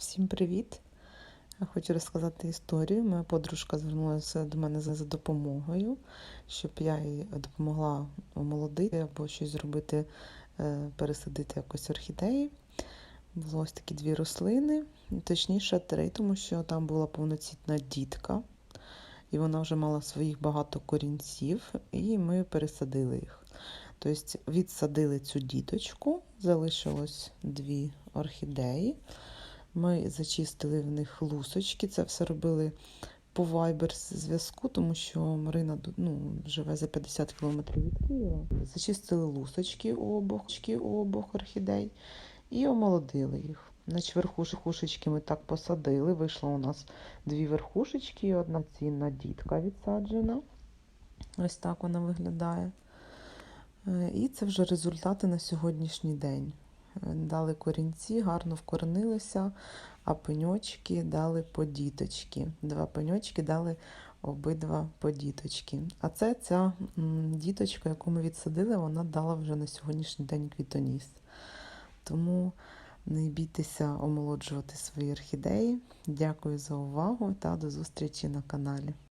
Всім привіт! Я хочу розказати історію. Моя подружка звернулася до мене за допомогою, щоб я їй допомогла омолодити або щось зробити, е, пересадити якось орхідеї. Було ось такі дві рослини, точніше три, тому що там була повноцінна дітка, і вона вже мала своїх багато корінців, і ми пересадили їх. Тобто відсадили цю діточку, залишилось дві орхідеї. Ми зачистили в них лусочки. Це все робили по Viber зв'язку, тому що Марина ну, живе за 50 кілометрів від Києва. Зачистили лусочки у обох, у обох орхідей і омолодили їх. Значить, верхушечки ми так посадили. Вийшло у нас дві верхушечки і одна цінна дітка відсаджена. Ось так вона виглядає. Е, І це вже результати на сьогоднішній день. Дали корінці, гарно вкоренилися, а пеньочки дали по діточки. Два пеньочки дали обидва по діточки. А це ця діточка, яку ми відсадили, вона дала вже на сьогоднішній день квітоніс. Тому не бійтеся омолоджувати свої орхідеї. Дякую за увагу та до зустрічі на каналі.